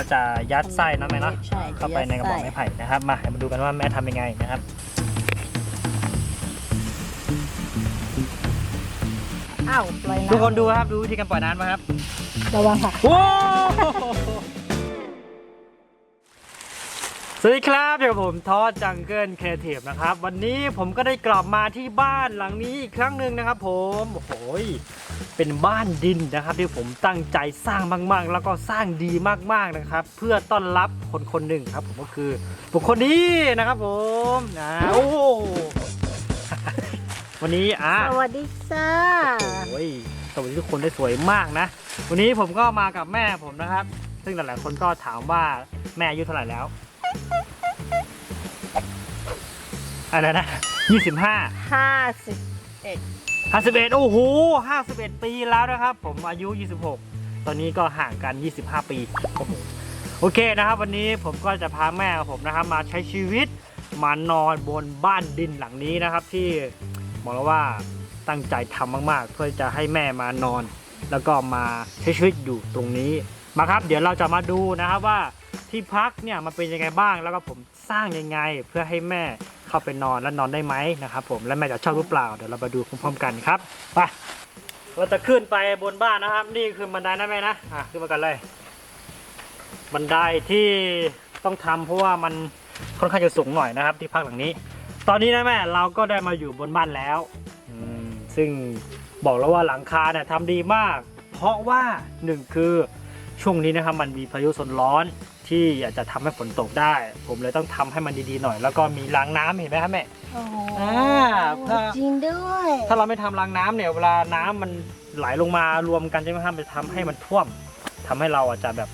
เราจะยัดไส้นะแม่เนาะใช่เข้าไปในกระบอกไม้ไผ่นะครับ มาเดี๋ยวมาดูกันว่าแม่ทำยังไงนะครับอ้าวปล่อยน้ำทุกคนดูครับดูวิธีการปล่อยน้ำนะครับระวังค่ะว้ สวัสดีครับอยู่กับผมทอดจังเกิลครีเอทีฟนะครับ วันนี้ผมก็ได้กลับมาที่บ้านหลังนี้อีกครั้งหนึ่งนะครับ ผมโอ้โหยเป็นบ้านดินนะครับ ที่ผมตั้งใจสร้างมาก ๆ แล้วก็สร้างดีมากๆนะครับ เพื่อต้อนรับคนคนหนึ่งครับ ผมก็คือบุคคลนี้นะครับ ผมนะโอ้โหวันนี้อะสวัสดีจ้าโอ้ยสวัสดีทุกคนได้สวยมากนะ วันนี้ผมก็มากับแม่ผมนะครับ ซึ่งหลายๆคนก็ถามว่าแม่อายุเท่าไหร่แล้ว อะไรนะยี่สิบห้าห้าสิบเอ็ดห้าสิบเอ็ดโอ้โหห้าสิบเอ็ดปีแล้วนะครับ ผมอายุยี่สิบหกตอนนี้ก็ห่างกันยี่สิบห้าปีโอ้โหโอเคนะครับ วันนี้ผมก็จะพาแม่ของผมนะครับ มาใช้ชีวิตมานอนบนบ้านดินหลังนี้นะครับ ที่บอกแล้วว่าตั้งใจทำมาก ๆ เพื่อจะให้แม่มานอน แล้วก็มาใช้ชีวิตอยู่ตรงนี้มาครับ เดี๋ยวเราจะมาดูนะครับว่า ที่พักเนี่ยมันเป็นยังไงบ้างแล้วก็ผมสร้างยังไงเพื่อให้แม่เข้าไปนอนและนอนได้ไหมนะครับผมและแม่จะชอบหรือเปล่าเดี๋ยวเรามาดูพร้อมๆกันครับไปเราจะขึ้นไปบนบ้านนะครับ นี่คือบันไดนะแม่นะอะขึ้นมากันเลย บันไดที่ต้องทำเพราะว่ามันค่อนข้างจะสูงหน่อยนะครับ ที่พักหลังนี้ ตอนนี้นะแม่เราก็ได้มาอยู่บนบ้านแล้วซึ่งบอกแล้วว่าหลังคาเนี่ยทำดีมาก เพราะว่าหนึ่งคือช่วงนี้นะครับมันมีพายุโซนร้อน ที่อาจจะทำให้ฝนตกได้ ผมเลยต้องทำให้มันดีๆหน่อย แล้วก็มีรางน้ำเห็นไหมครับแม่ โอ้โหอ่าถ้า จริงด้วยถ้าเราไม่ทำรางน้ำเนี่ยเวลาน้ำมันไหลลงมารวมกันใช่ไหมครับมันจะทำให้มันท่วมทำให้เราอาจจะแบบ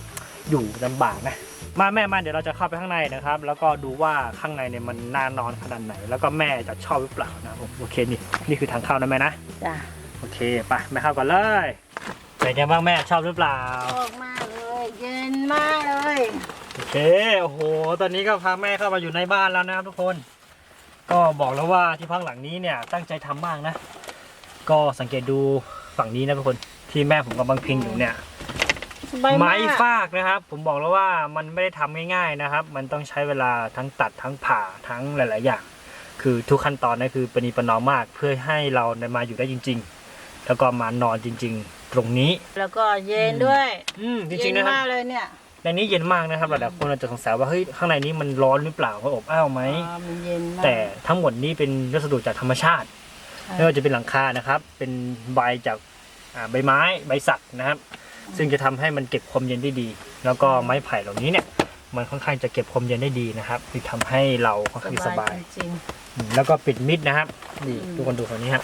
อยู่ลำบากนะมาแม่มาเดี๋ยวเราจะเข้าไปข้างในนะครับ แล้วก็ดูว่าข้างในเนี่ยมันน่านอนขนาดไหน แล้วก็แม่จะชอบหรือเปล่านะครับผมโอเคนี่นี่คือทางเข้านะแม่นะ จ้ะโอเคไปแม่เข้าก่อนเลยเป็นไงบ้างแม่ชอบหรือเปล่า ออกมากเลยเย็ นมากเลย โอเค โอ้โห ตอนนี้ก็พาแม่เข้ามาอยู่ในบ้านแล้วนะครับทุกคน ก็บอกแล้วว่าที่พักหลังนี้เนี่ยตั้งใจทำมากนะ ก็สังเกตดูฝั่งนี้นะทุกคนที่แม่ผมกำลังพิงอยู่เนี่ย สบายไม้มากฟากนะครับ ผมบอกแล้วว่ามันไม่ได้ทำง่ายๆนะครับ มันต้องใช้เวลาทั้งตัดทั้งผ่าทั้งหลาย ๆ อย่าง คือทุกขั้นตอนนั่นคือปณีประนอมมากเพื่อให้เราได้มาอยู่ได้จริงๆ แล้วก็มานอนจริง ๆ ตรงนี้ แล้วก็เย็นด้วยอืมจเย็ริงนๆนะครับมากเลยเนี่ยในนี้เย็นมากนะครับหลายๆคนอาจจะสงสัยว่าเฮ้ยข้างในนี้มันร้อนหรือเปล่าว่าอบอ้าวไหม อ่ามันเย็นมากแต่ทั้งหมดนี้เป็นวัสดุจากธรรมชาติใช่ไม่ว่าจะเป็นหลังคานะครับ เป็นใบจากอ่าใบไม้ใบสักนะครับ ซึ่งจะทำให้มันเก็บความเย็นได้ดี แล้วก็ไม้ไผ่เหล่านี้เนี่ย มันค่อนข้างจะเก็บความเย็นได้ดีนะครับคือทำให้เราค่อนข้างสบายจริงอืมแล้วก็ปิดมิดนะครับนี่อืมทุกคนดูฝั่งนี้ครั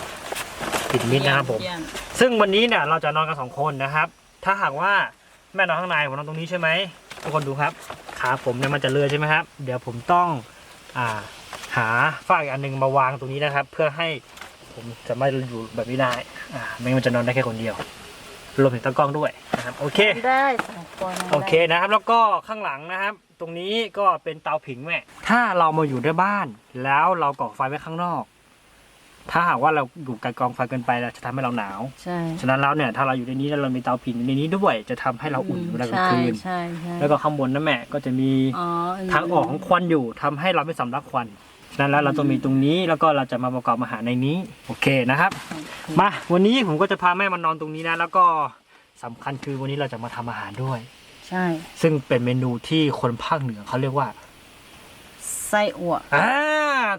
บปิดๆมิดนะครับผม เยี่ยซึ่งวันนี้เนี่ยเราจะนอนกันสองคนนะครับ ถ้าหากว่าแม่นอนข้างในผมนอนตรงนี้ใช่ไหมทุกคนดูครับขาผมเนี่ยมันจะเลื่อยใช่ไหมครับ เดี๋ยวผมต้องอ่าหาฝ้าอีกอันหนึงมาวางตรงนี้นะครับ เพื่อให้ผมจะไม่อยู่แบบนี้ได้อ่าไม่งั้นมันจะนอนได้แค่คนเดียวรวมถึงตากล้องด้วยนะครับโอเค ได้สองคนโอเคนะครับแล้วก็ข้างหลังนะครับ ตรงนี้ก็เป็นเตาผิงแม่ถ้าเรามาอยู่ในบ้าน แล้วเราก่อไฟไว้ข้างนอก ถ้าหากว่าเราอยู่ไกลกองไฟเกินไปเราจะทำให้เราหนาว ใช่ฉะนั้นแล้วเนี่ยถ้าเราอยู่ในนี้แล้วเรามีเตาผิงในนี้ด้วยจะทำให้เราอุ่นเวลากลางคืน ใช่ใช่แล้วก็ข้างบนนั่นแม่ก็จะมีอ๋อทางออกของควันอยู่ทำให้เราไม่สำลักควันฉะนั้นแล้วเราต้องมีตรงนี้แล้วก็เราจะมาประกอบอาหารในนี้โอเคนะครับ มาวันนี้ผมก็จะพาแม่มานอนตรงนี้นะแล้วก็สำคัญคือวันนี้เราจะมาทำอาหารด้วย ใช่ซึ่งเป็นเมนูที่คนภาคเหนือเขาเรียกว่าไส้อั่วอ่า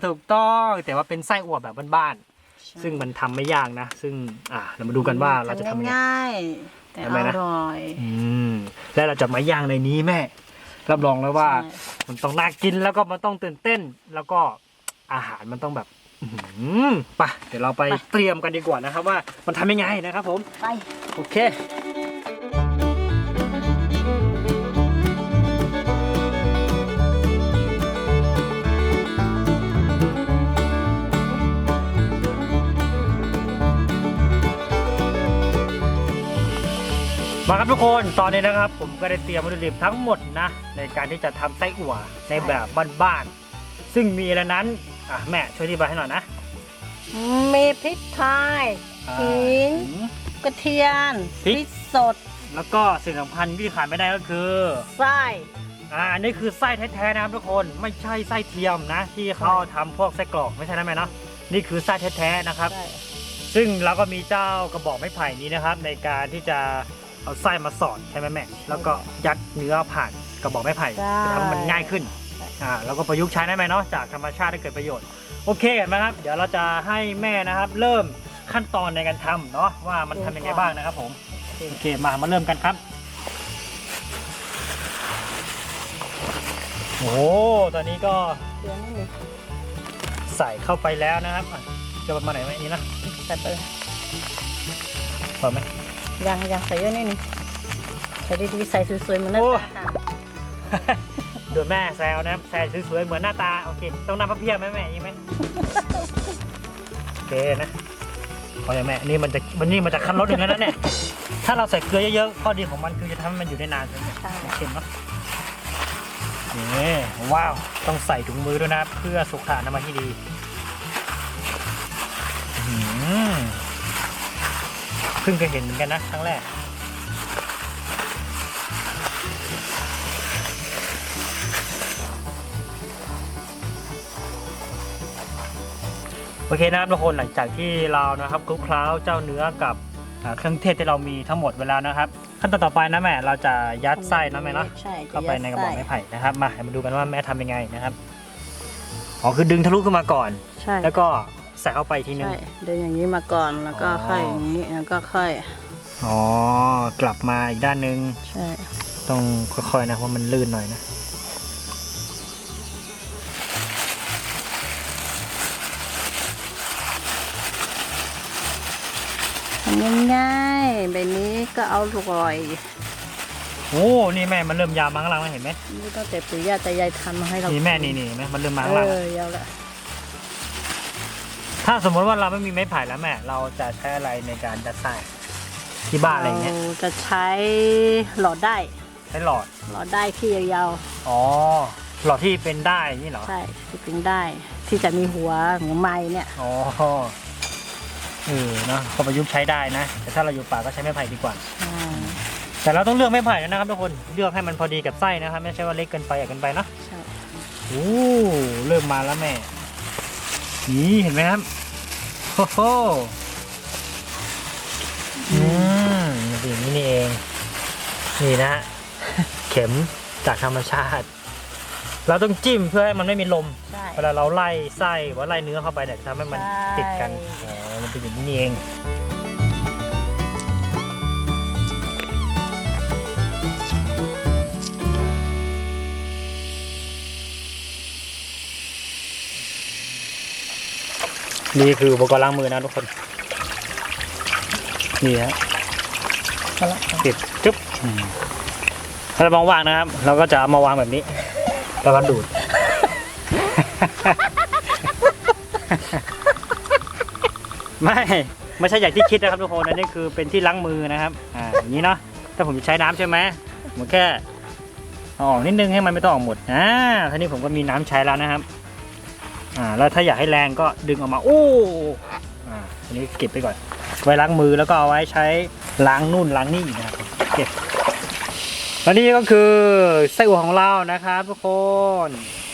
ถูกต้อง แต่ว่าเป็นไส้อั่วแบบบ้านๆซึ่งมันทำไม่ยากนะ ซึ่งอ่าเรามาดูกันว่าเราจะทำยังไง ง่ายๆแต่ทำไมอนะ ร่อย อืมแล้วเราจะมาย่างในนี้แม่ รับรองเลยว่า ใช่ มันต้องน่ากินแล้วก็มันต้องตื่นเต้น แล้วก็อาหารมันต้องแบบอื้อหือไปเดี๋ยวเราไปเตรียมกันดีกว่านะครับ ว่ามันทำยังไงนะครับผม ไป โอเค มาครับทุกคนตอนนี้นะครับ ผมก็ได้เตรียมวัตถุดิบทั้งหมดนะ ในการที่จะทำไส้อั่วในแบบบ้านๆซึ่งมีอะไรนั้นอะแม่ช่วยอธิบายให้หน่อยนะ มีพริกไทยอ่าขิงกระเทียมพริกสดอแล้วก็สิ่งสำคัญที่ขาดไม่ได้ก็คือไส้อ่าอันนี้คือไส้แท้ๆนะครับทุกคนไม่ใช่ไส้เทียมนะ ที่เขาทำพวกไส้กรอกไม่ใช่นะแม่เนาะนี่คือไส้แท้ๆนะครับใช่ซึ่งเราก็มีเจ้ากระบอกไม้ไผ่นี้นะครับ ในการที่จะ เอาไส้มาสอดใช่ไหมแม่แล้วก็ยัดเนื้อผ่านกระบอกไม้ไผ่จะทำให้มันง่ายขึ้นอ่าแล้วก็ประยุกต์ใช้ได้ไหมเนาะจากธรรมชาติให้เกิดประโยชน์โอเคเห็นไหมครับ เดี๋ยวเราจะให้แม่นะครับ เริ่มขั้นตอนในการทำเนาะว่ามันทำยังไงบ้างนะครับผมโอเคมามาเริ่มกันครับ โอ้โหตอนนี้ก็เดี๋ยวนี่ใส่เข้าไปแล้วนะครับอะจะประมาณไหนไหมอันนี้นะใส่ไปเลยพอไหม ยังยังใส่เยอะนิดนึงใส่ดีๆใส่สวยๆเหมือนหน้าโอ้ตาค่ะโดนแม่แซวนะครับแซวสวยๆเหมือนหน้าตาโอเคต้องนำพระเพียบไหมแม่ยังไหมโอเคนะพออย่างแม่นี่มันจะมันนี่มันจะขั้นรสอย่างนั้นนะเนี่ยถ้าเราใส่เกลือเยอะๆข้อดีของมันคือจะทำให้มันอยู่ได้นานใช่ไหมใช่เค็มเนาะนี่ว้าวต้องใส่ถุงมือด้วยนะครับเพื่อสุขอนามัยที่ดีอื้อหือ เพิ่งเคยเห็นเหมือนกันนะครั้งแรก โอเคนะครับทุกคนหลังจากที่เรานะครับคลุกเคล้าเจ้าเนื้อกับอ่าเครื่องเทศที่เรามีทั้งหมดเวลานะครับ ขั้นตอนต่อไปนะแม่เราจะยัดไส้นะแม่เนาะใช่เข้าไปในกระบอกไม้ไผ่ไผ่นะครับมามาดูกันว่าแม่ทำยังไงนะครับอ๋อคือดึงทะลุขึ้นมาก่อน ใช่ แล้วก็ ใส่เข้าไปอีกทีนึง ใช่เดินอย่างนี้มาก่อนแล้วก็อ๋อค่อยอย่างนี้แล้วก็ค่อย อ๋อ กลับมาอีกด้านหนึง ใช่ ต้องค่อยๆนะเพราะมันลื่นหน่อยนะ ทำง่ายๆแบบนี้ก็เอาลูกลอยโอ้ นี่แม่มันเริ่มยาวมาข้างหลังแล้วเห็นไหมนี่ตั้งแต่ปู่ย่าตายายทำมาให้เรานี่นี่แม่นี่นี่เห็นไหมมันเริ่มมาเอข้างหลังอยาวละ ถ้าสมมติว่าเราไม่มีไม้ไผ่แล้วแม่เราจะใช้อะไรในการยัดไส้ที่บ้านอะไรเงี้ยเราจะใช้หลอดได้ใช้หลอดหลอดได้ที่ยาวอ๋อหลอดที่เป็นได้นี่เหรอๆใช่ที่เป็นได้ที่จะมีหัวหัวไม้เนี่ย อ๋อเออเนาะก็ประยุกต์ใช้ได้นะ แต่ถ้าเราอยู่ป่าก็ใช้ไม้ไผ่ดีกว่า อ่าแต่เราต้องเลือกไม้ไผ่นะครับทุกคนเลือกให้มันพอดีกับไส้นะครับ ไม่ใช่ว่าเล็กเกินไปใหญ่เกินไปเนาะใช่โอ้เริ่มมาแล้วแม่ นี่เห็นไหมครับโอ้โหอืมเป็นอย่างนี้นี่เอง นี่นะฮะเข็มจากธรรมชาติ เราต้องจิ้มเพื่อให้มันไม่มีลม ใช่ เวลาเราไล่ไส้หรือว่าไล่เนื้อเข้าไปเนี่ยทำให้มันใช่ติดกันอ๋อมันเป็นอย่างนี้นี่เอง นี่คืออุปกรณ์ล้างมือนะทุกคน นี่ฮะเอาละปิดจุ๊บถ้าเราว่างนะครับ เราก็จะเอามาวางแบบนี้แล้วก็ดูด ไม่ไม่ใช่อย่างที่คิดนะครับทุกคนอันนี้คือเป็นที่ล้างมือนะครับ อ่าอย่างนี้เนาะถ้าผมจะใช้น้ำใช่ไหมผมแค่เอาออกนิดนึงให้มันไม่ต้องออกหมดอ่าทีนี้ผมก็มีน้ำใช้แล้วนะครับ อ่าแล้วถ้าอยากให้แรงก็ดึงออกมาโอ้อ่าอันนี้เก็บไปก่อน ไว้ล้างมือแล้วก็เอาไว้ใช้ล้างนู่นล้างนี่นะครับเก็บแล้วนี่ก็คือไส้อั่วของเรานะครับทุกคน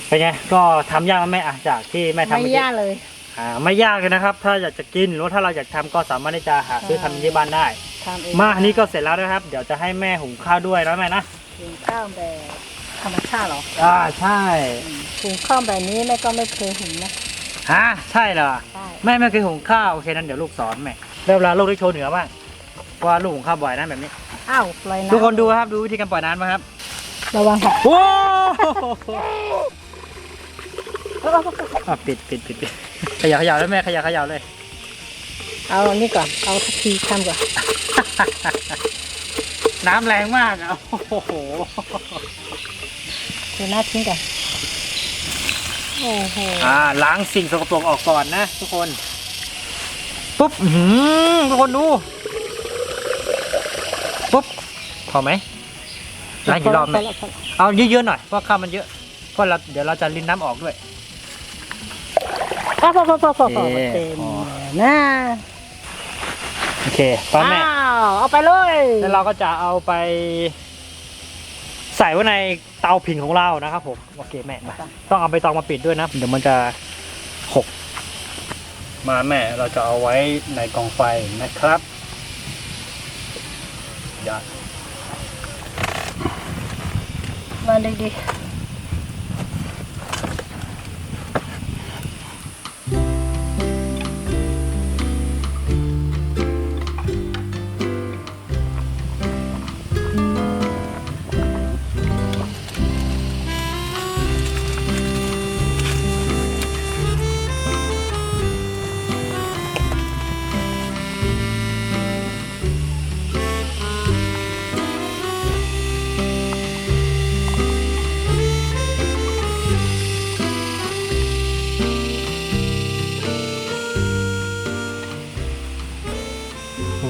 เป็นไงก็ทำยากไหมแม่อะจากที่แม่ทำไม่เมื่อกี้ยากเลยอ่าไม่ยากเลยนะครับ ถ้าอยากจะกินหรือว่าถ้าเราอยากทำก็สามารถที่จะหาซื้อทำที่บ้านได้ทำเองมาอันนี้ก็เสร็จแล้วนะครับ เดี๋ยวจะให้แม่หุงข้าวด้วยนะแม่นะหุงข้าวแบบ ธรรมชาติเหรออ่าใช่อืมหุงข้าวแบบนี้แม่ก็ไม่เคยหุงนะฮะใช่เหรอใช่แม่ไม่เคยหุงข้าวโอเคนั้นเดี๋ยวลูกสอนแม่เริ่มแล้วลูกได้โชว์เหนือบ้างว่าลูกหุงข้าวบ่อยนะแบบนี้อ้าวปล่อยน้ำทุกคนดูครับดูวิธีการปล่อยน้ำนะครับระวังหักโอ้อะปิดปิดปิดปิดขยับขยับแล้วแม่ขยับขยับเลย เอาอันนี้ก่อนเอาทัพพีทำก่อนน้ำแรงมากอะโอ้โหเดี๋ยวหน้าทิ้งก่อนโอ้โหอ่าล้างสิ่งสกปรกออกก่อนนะทุกคนปุ๊บอื้อหือทุกคนดูปุ๊บพอไหมล้างกี่รอบไหมพอแล้วพอแล้วเอาเยอะๆหน่อยเพราะข้าวมันเยอะเพราะเราเดี๋ยวเราจะรินน้ำออกด้วย พอพอพอพอพอพอเอ๊ะเต็มพอ นะโอเคตอนแม่อ้าวเอาไปเลยแล้วเราก็จะเอาไป ใส่ไว้ใน เตาผิงของเรานะครับผมโอเคแม่มาต้องเอาไปตองมาปิดด้วยนะ เดี๋ยวมันจะหกมาแม่เราจะเอาไว้ในกองไฟนะครับยอดมาดีดี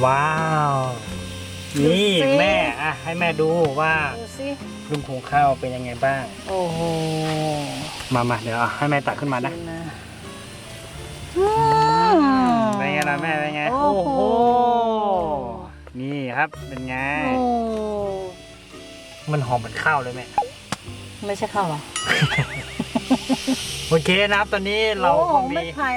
ว้าว นี่แม่อะให้แม่ดูว่าดูสิ ลุงคงข้าวเป็นยังไงบ้าง โอ้โหมามาเดี๋ยวเอาให้แม่ตักขึ้นมานะนะเป็นไงล่ะแม่เป็นไงโอ้โห นี่ครับเป็นไง โอ้มันหอมเหมือนข้าวเลยแม่ ไม่ใช่ข้าวเหรอโอเคนะครับ ตอนนี้เราโอ้ก็ไม่มีไผ่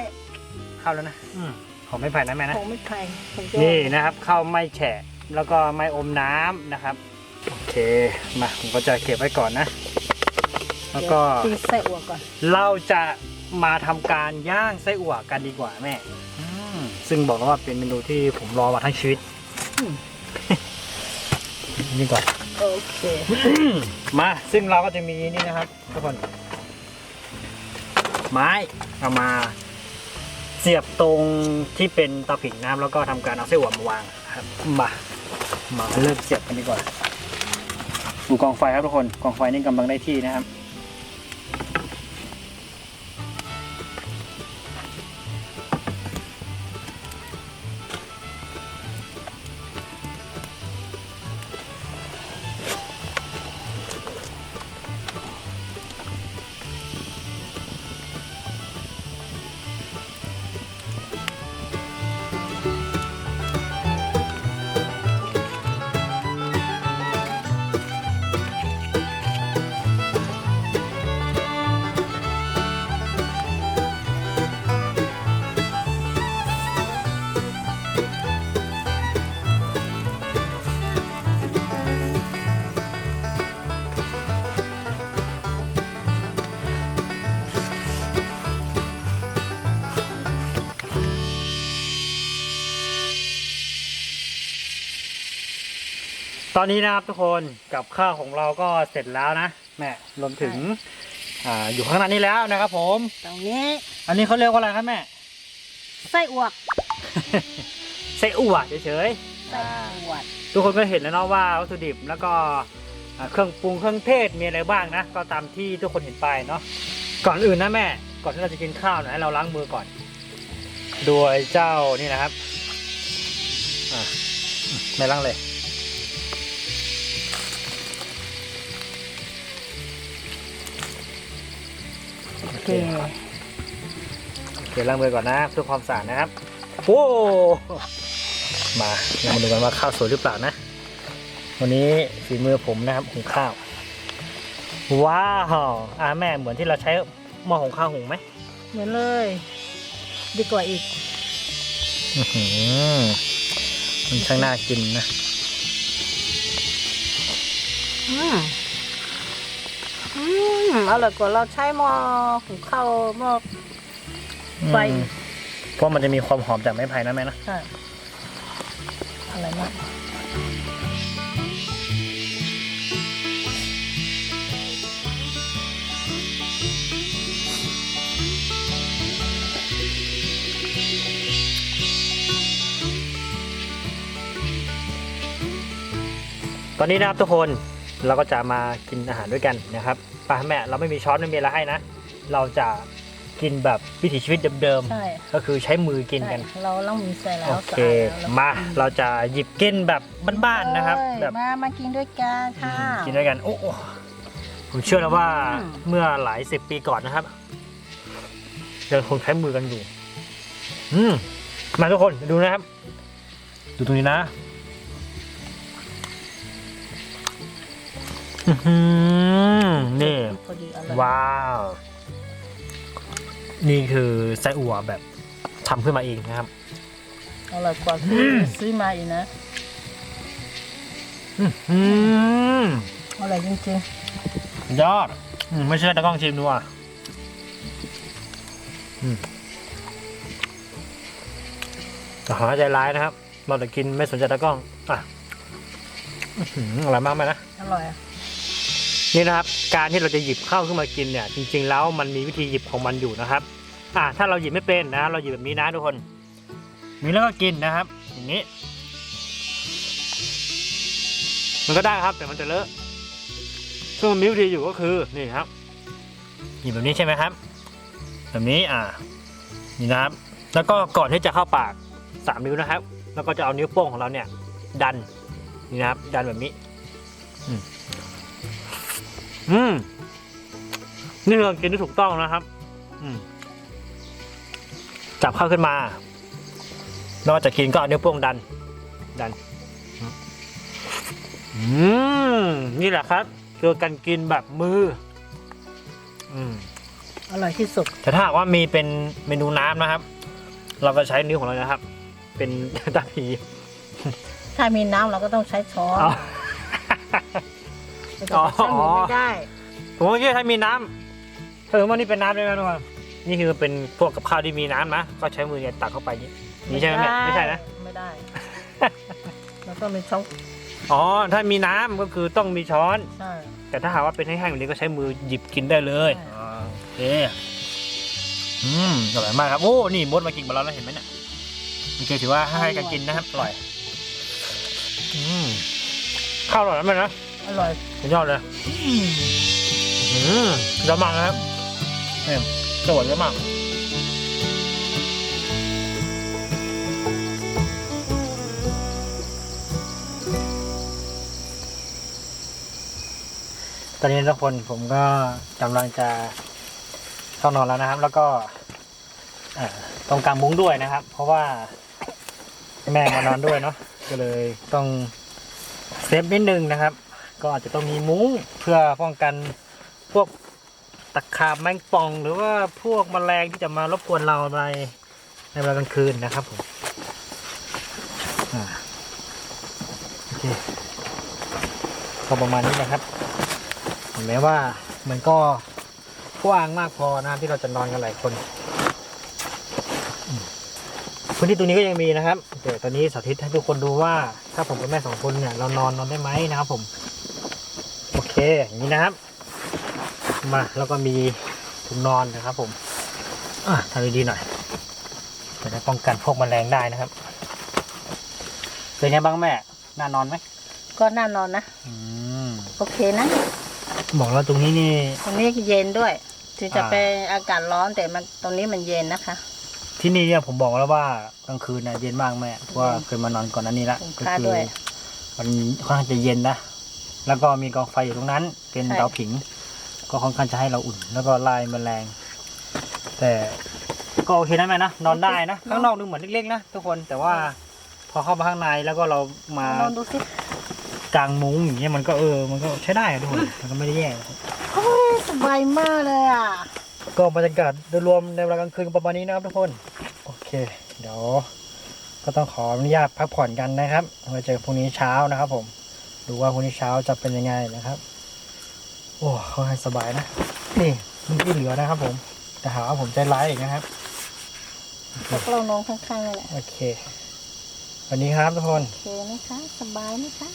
ข้าวแล้วนะอืม หอมไม่ไผ่นะแม่นะผงไม่ไผ่ผมจะนี่นะครับข้าวไม่แฉะแล้วก็ไม่อมน้ำนะครับโอเคมาผมก็จะเก็บไว้ก่อนนะ แล้วก็ตีไส้อั่วก่อน เราจะมาทำการย่างไส้อั่วกันดีกว่าแม่อืมซึ่งบอกแล้วว่าเป็นเมนูที่ผมรอมาทั้งชีวิตอืมนี่ก่อนโอเคมาซึ่งเราก็จะมีนี่นะครับทุกคนไม้เอามา เสียบตรงที่เป็นเตาผิงน้ำแล้วก็ทำการเอาไส้อั่วมาวางครับมามาเริ่มเสียบกันดีกว่าดูกองไฟครับทุกคนกองไฟนี่กำลังได้ที่นะครับ อนนี้นะครับทุกคนกับข้าวของเราก็เสร็จแล้วนะแม่รวมถึงอ่าอยู่ข้างหน้านี้แล้วนะครับ ผม ตรงนี้อันนี้เขาเรียกว่าอะไรครับแม่ ไส้อั่วไส้อั่วเฉยๆไส้อ่าอั่วทุกคนก็เห็นแล้วเนาะว่าวัตถุดิบแล้วก็อ่าเครื่องปรุงเครื่องเทศมีอะไรบ้างนะก็ตามที่ทุกคนเห็นไปเนาะก่อนอื่นนะแม่ ก่อนที่เราจะกินข้าวนะให้เราล้างมือก่อนโดยเจ้านี่นะครับอะไม่ล้างเลย เคเดี๋ยวล้างมือก่อนนะเพื่อความสะอาดนะครับโอ้มาเรามาดูกันว่าข้าวสวยหรือเปล่านะ วันนี้ฝีมือผมนะครับหุงข้าว ว้าวอ่าแม่เหมือนที่เราใช้หม้อหุงข้าวหุงไหมเหมือนเลย ดีกว่าอีกอื้อหือมันช่างน่ากินนะอืมอืม อร่อยกว่าเราใช้หม้อหุงข้าวหม้อไฟอืมเพราะมันจะมีความหอมจากไม้ไผ่นะแม่นะ ใช่อะไรมากตอนนี้นะครับทุกคนเราก็จะมากินอาหารด้วยกันนะครับ ป้าแม่เราไม่มีช้อนไม่มีอะไรให้นะ เราจะกินแบบวิถีชีวิตเดิมใช่ ๆ ก็คือใช้มือกินกัน ใช่เราล้างมือใส่แล้วโอเค สะอาดแล้วมาเราจะหยิบกินแบบบ้านๆนะครับ เอ้ยแบบมามากินด้วยกันค่ะ กินด้วยกันโอ้โหผมเชื่อแล้วว่าอืม เมื่อหลายสิบปีก่อนนะครับยังคงใช้มือกันอยู่ อืมมาทุกคนดูนะครับ ดูตรงนี้นะ นี่ พอดีอร่อยว้าว นี่คือไส้อั่วแบบทำขึ้นมาเองนะครับ อร่อยกว่าที่ซื้อมาอีกนะ อืมอร่อยจริงยอดอืมไม่เชื่อตะกล้องชิมดูอะอืมแต่หาใจร้ายนะครับเราจะกินไม่สนใจตะกล้อง อะ อื้อหืออร่อยมากไหมนะ ๆ อร่อยอะ นี่นะครับ การที่เราจะหยิบข้าวขึ้นมากินเนี่ย จริง ๆ แล้วมันมีวิธีหยิบของมันอยู่นะครับ อ่าถ้าเราหยิบไม่เป็นนะ เราหยิบแบบนี้นะทุกคนนี่แล้วก็กินนะครับ อย่างนี้ มันก็ได้ครับแต่มันจะเลอะซึ่งมันมีวิธีอยู่ก็คือนี่ครับหยิบแบบนี้ใช่ไหมครับ แบบนี้อ่านี่นะครับ แล้วก็ก่อนที่จะเข้าปากสามนิ้วนะครับ แล้วก็จะเอานิ้วโป้งของเราเนี่ย ดันนี่นะครับ ดันแบบนี้ อืม อืม นี่คือการกินที่ถูกต้องนะครับ อืม จับเข้าขึ้นมาแล้วจะกินก็เอานิ้วโป้งดัน ดัน อืม นี่แหละครับ คือการกินแบบมือ อืม อร่อยที่สุด แต่ถ้าหากว่ามีเป็นเมนูน้ำนะครับ เราก็ใช้นิ้วของเรานะครับ เป็นตาผีถ้ามีน้ำเราก็ต้องใช้ช้อน เอา ไม่ต้องใช้มือไม่ได้ผมว่าถ้ามีน้ำถ้าสมมติว่านี่เป็นน้ำได้ไหมทุกคนนี่คือเป็นพวกกับข้าวที่มีน้ำนะก็ใช้มือเนี่ยตักเข้าไปนี่นี่ใช่ไหมแม่ไม่ใช่นะ ไม่ได้ แล้วก็มีช้อนอ๋อ ถ้ามีน้ำก็คือต้องมีช้อน ใช่ แต่ถ้าหากว่าเป็นแห้งๆแบบนี้ก็ใช้มือหยิบกินได้เลยใช่ อ่าโอเคอืมอร่อยมากครับโอ้นี่มดมากินมาแล้วนะเห็นไหมเนี่ยโอเคถือว่าให้กันกินนะครับอร่อย อืมข้าวอร่อยนะแม่นะ อร่อยสุดยอดเลยอืมเยอะมากนะครับเนี่ยสวยเยอะมากตอนนี้ทุกคนผมก็กำลังจะเข้านอนแล้วนะครับ แล้วก็เอ่อต้องกางมุ้งด้วยนะครับ เพราะว่าแม่มานอนด้วยเนาะก็เลยต้องเซฟนิดนึงนะครับ ก็อาจจะต้องมีมุ้งเพื่อป้องกันพวกตะขาบแมงป่อง หรือว่าพวกแมลงที่จะมารบกวนเราในในเวลากลางคืนนะครับผมโอเคก็ประมาณนี้นะครับเห็นไหมว่ามันก็กว้างมากพอนะที่เราจะนอนกันหลายคนอืมพื้นที่ตรงนี้ก็ยังมีนะครับเดี๋ยวตอนนี้สาธิตให้ทุกคนดูว่า ถ้าผมกับแม่สองคนเนี่ยเรานอนนอนได้ไหมนะครับผม โอเคอย่างนี้นะครับมาแล้วก็มีถุงนอนนะครับ ผมอะทำดีๆหน่อยจะได้ป้องกันพวกแมลงได้นะครับเป็นไงบ้างแม่น่านอนไหมก็น่านอนนะอืมโอเคนะบอกแล้วตรงนี้นี่ตรงนี้เย็นด้วยถึงจะอ่าเป็นอากาศร้อนแต่มันตรงนี้มันเย็นนะคะ ที่นี่เนี่ยผมบอกแล้วว่ากลางคืนนะเย็นมากแม่เพราะว่าเคยมานอนก่อนหนั้นนี้ละคุ้มก็ค่าคืด้วยมันค่อนข้างจะเย็นนะ แล้วก็มีกองไฟอยู่ตรงนั้น เป็นใช่เตาผิง ก็ค่อนข้างจะให้เราอุ่น แล้วก็ลายแมลง แต่ก็โอเคนะแม่นะนอนได้นะข้างนอกดูเหมือนเล็กๆนะทุกคนแต่ว่าพอเข้ามาข้างในแล้วก็เรามาลองดูสิกางมุ้งอย่างเงี้ยมันก็เออ มันก็ใช้ได้อะทุกคนมันก็ไม่ได้แย่นะครับโอ้ยสบายมากเลยอะก็บรรยากาศโดยรวมในเวลากลางคืนประมาณนี้นะครับทุกคนโอเค เดี๋ยวก็ต้องขออนุญาตพักผ่อนกันนะครับไว้เจอพรุ่งนี้เช้านะครับผม ดูว่าพรุ่งนี้เช้าจะเป็นยังไงนะครับ โอ้เขาให้สบายนะ นี่มันที่เหลือนะครับ ผมแต่หาว่าผมใจร้ายอีกนะครับแล้วก็เรานอนข้างๆนี่แหละโอเค วันนี้ครับทุกคน โอเคไหมคะ สบายไหมคะ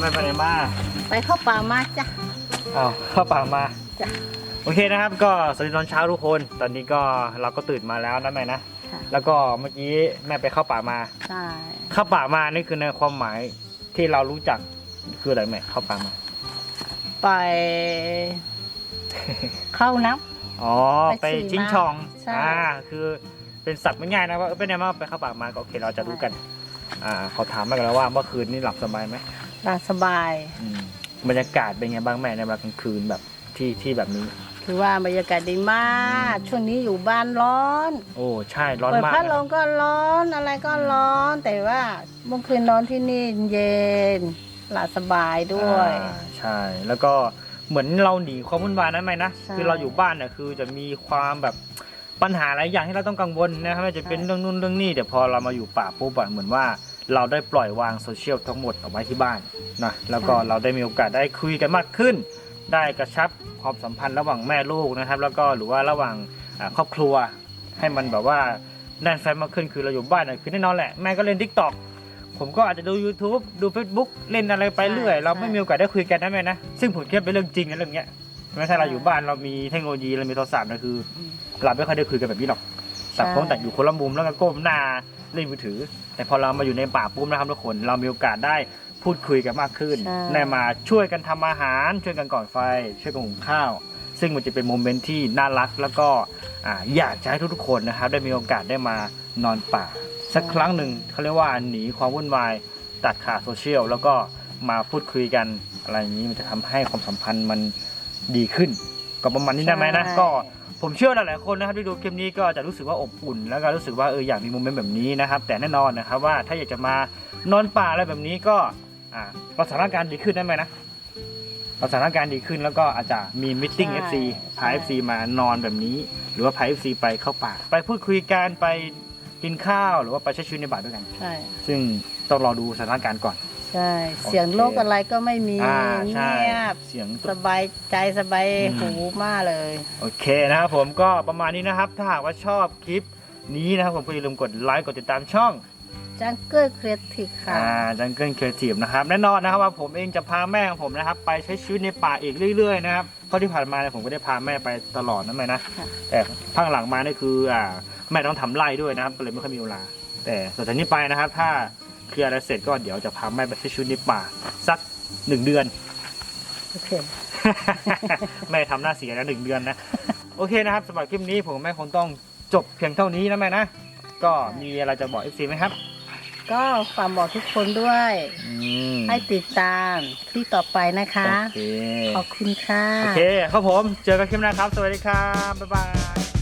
ไม่ไปไหนมาไปเข้าป่ามาจ้ะเอาเข้าป่ามาจ้ะโอเคนะครับ ก็สวัสดีตอนเช้าทุกคน ตอนนี้ก็เราก็ตื่นมาแล้วนะแม่นะค่ะแล้วก็เมื่อกี้แม่ไปเข้าป่ามา ใช่เข้าป่ามานี่คือในความหมายที่เรารู้จักคืออะไรแม่เข้าป่ามาไปเข้าน้ อ๋อไปไปขี่ชิงม้าช่องใช่อ่าคือเป็นศัพท์ง่ายๆนะว่าเออเป็นไงบ้างไปเข้าป่ามาก็โอเคเราจะรู้กัน อ่าขอถามมากันแล้วว่าเมื่อคืนนี่หลับสบายไหมำหลับสบาย อืมบรรยากาศเป็นไงบ้างแม่ในเวลากลางคืนแบบที่ที่แบบนี้ คือว่าบรรยากาศดีมาก ช่วงนี้อยู่บ้านร้อนโอ้ใช่ร้อนเปิดมากพัดลนะมก็ร้อนอะไรก็ร้อน แต่ว่าเมื่อคืนนอนที่นี่เย็นหลับสบายด้วย อ่าใช่ แล้วก็เหมือนเราหนีความวุ่นวายนั้นไหมนะใช่คือเราอยู่บ้านเนี่ยคือจะมีความแบบปัญหาหลายอย่างที่เราต้องกังวลนะครับไม่ว่าจะเป็นใช่ เรื่องนู่นเรื่องนี้แต่พอเรามาอยู่ป่าปุ๊บอะเหมือนว่า เราได้ปล่อยวางโซเชียลทั้งหมดเอาไว้ที่บ้านนะแล้วก็เราได้มีโอกาสได้คุยกันมากขึ้น ได้กระชับความสัมพันธ์ระหว่างแม่ลูกนะครับ แล้วก็หรือว่าระหว่างอ่าครอบครัว ให้มันแบบว่าแน่นแฟนมากขึ้นคือเราอยู่บ้านน่ะคือแน่นอนแหละแม่ก็เล่นทิกตอกผมก็อาจจะดู YouTube ดู Facebook เล่นอะไรไปเรื่อยใช่เราไม่ใช่มีโอกาสได้คุยกันนะแม่นะซึ่งผมคิดว่าเป็นเรื่องจริงนะเรื่องเนี้ยไม่ใช่เราอยู่บ้านเรามีเทคโนโลยีเรามีโทรศัพท์นะคือเราไม่ค่อยได้คุยกันแบบนี้หรอก แต่างคนแต่างอยู่คนละมุมแล้วก็ก้มหน้าเล่นมือถือ แต่พอเรามาอยู่ในป่าปุ๊บนะครับทุกคน เรามีโอกาสได้พูดคุยกันมากขึ้นใช่ ได้มาช่วยกันทำอาหาร ช่วยกันก่อไฟ ช่วยกันหุงข้าว ซึ่งมันจะเป็นโมเมนต์ที่น่ารักแล้วก็อ่าอยากจะให้ทุกๆคนนะครับ ได้มีโอกาสได้มานอนป่า สักครั้งหนึ่งเขาเรียกว่าหนีความวุ่นวายตัดขาดโซเชียลแล้วก็มาพูดคุยกันอะไรอย่างนี้มันจะทำให้ความสัมพันธ์มันดีขึ้น ก็ประมาณนี้นะไหมนะใช่ ก็ ผมเชื่อว่าหลายๆคนนะครับที่ดูคลิปนี้ก็จะรู้สึกว่าอบอุ่น แล้วก็รู้สึกว่าเอออยากมีโมเมนต์แบบนี้นะครับ แต่แน่นอนนะครับว่าถ้าอยากจะมานอนป่าอะไรแบบนี้ก็อ่าเราสถานการณ์ดีขึ้นได้ไหมนะเราสถานการณ์ดีขึ้นแล้วก็อาจจะมีมิทติ้งใช่ FC พาใช่ FC มานอนแบบนี้ หรือว่าพา FC ไปเข้าป่า ไปพูดคุยกันไปกินข้าวหรือว่าไปใช้ชีวิตในป่าด้วยกัน ใช่ ซึ่งต้องรอดูสถานการณ์ก่อน ใช่ เสียงโลกอะไรก็ไม่มีอ่าใช่เงียบเสียงสบายใจสบายอืมหูมากเลย โอเคนะครับผมก็ประมาณนี้นะครับ ถ้าหากว่าชอบคลิปนี้นะครับผมก็อย่าลืมกดไลค์กดติดตามช่อง จังเกิลครีเอทีฟค่ะ อ่าจังเกิลครีเอทีฟนะครับแน่นอนนะครับว่าผมเองจะพาแม่ของผมนะครับ ไปใช้ชีวิตในป่าอีกเรื่อยๆนะครับเพราะที่ผ่านมาเนี่ยผมก็ได้พาแม่ไปตลอดนะแม่นะค่ะ แต่พังหลังมานี่คืออ่าแม่ต้องทำไร่ด้วยนะครับก็เลยไม่ค่อยมีเวลาแต่ต่อจากนี้ไปนะครับ ถ้า เคลียร์อะไรเสร็จก็เดี๋ยวจะพาแม่ไปใช้ชีวิตในป่าสักหนึ่งเดือน โอเค แม่ทำหน้าเสียแล้วหนึ่งเดือนนะ โอเคนะครับสำหรับคลิปนี้ผมกับแม่คงต้องจบเพียงเท่านี้นะแม่นะ ก็มีอะไรจะบอก FC ไหมครับ ก็ฝากบอกทุกคนด้วย อืมให้ติดตามคลิปต่อไปนะคะ โอเค ขอบคุณค่ะ โอเคครับผม เจอกันคลิปหน้าครับ สวัสดีครับ บ๊ายบาย